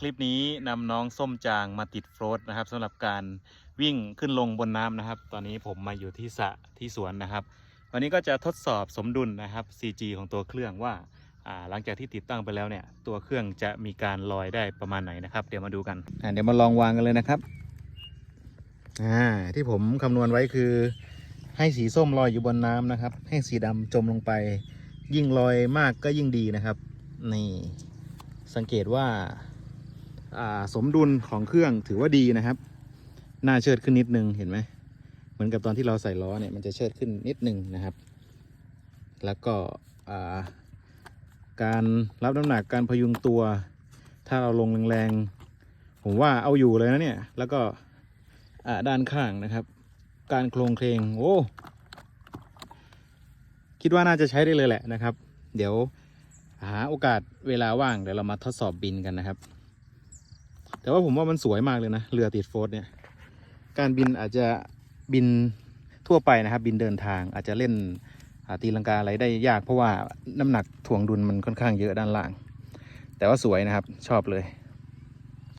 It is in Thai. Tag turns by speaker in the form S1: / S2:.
S1: คลิปนี้นำน้องส้มจางมาติดโฟลตนะครับสำหรับการวิ่งขึ้นลงบนน้ำนะครับ ตอนนี้ผมมาอยู่ที่สระที่สวนนะครับ วันนี้ก็จะทดสอบสมดุลนะครับ CG ของตัวเครื่องว่าหลังจากที่ติดตั้งไปแล้วเนี่ย ตัวเครื่องจะมีการลอยได้ประมาณไหนนะครับ เดี๋ยวมาดูกันเดี๋ยวมาลองวางกันเลยนะครับที่ผมคำนวณไว้คือให้สีส้มลอยอยู่บนน้ำนะครับ ให้สีดำจมลงไป ยิ่งลอยมากก็ยิ่งดีนะครับ นี่สังเกตว่า สมดุลของเครื่องถือว่าดีนะครับ หน้าเชิดขึ้นนิดนึงเห็นไหมเหมือนกับตอนที่เราใส่ล้อเนี่ยมันจะเชิดขึ้นนิดนึงนะครับ แล้วก็การรับน้ำหนักการพยุงตัว ถ้าเราลงแรงๆผมว่าเอาอยู่เลยนะเนี่ย แล้วก็ด้านข้างนะครับ การโครงเคลงโอ้คิดว่าน่าจะใช้ได้เลยแหละนะครับ เดี๋ยวหาโอกาสเวลาว่างเดี๋ยวเรามาทดสอบบินกันนะครับ แต่ว่าผมว่ามันสวยมากเลยนะ เรือติดโฟสเนี่ย การบินอาจจะบินทั่วไปนะครับ บินเดินทางอาจจะเล่นตีลังกาอะไรได้ยากเพราะว่าน้ำหนักถ่วงดุลมันค่อนข้างเยอะด้านล่าง แต่ว่าสวยนะครับชอบเลย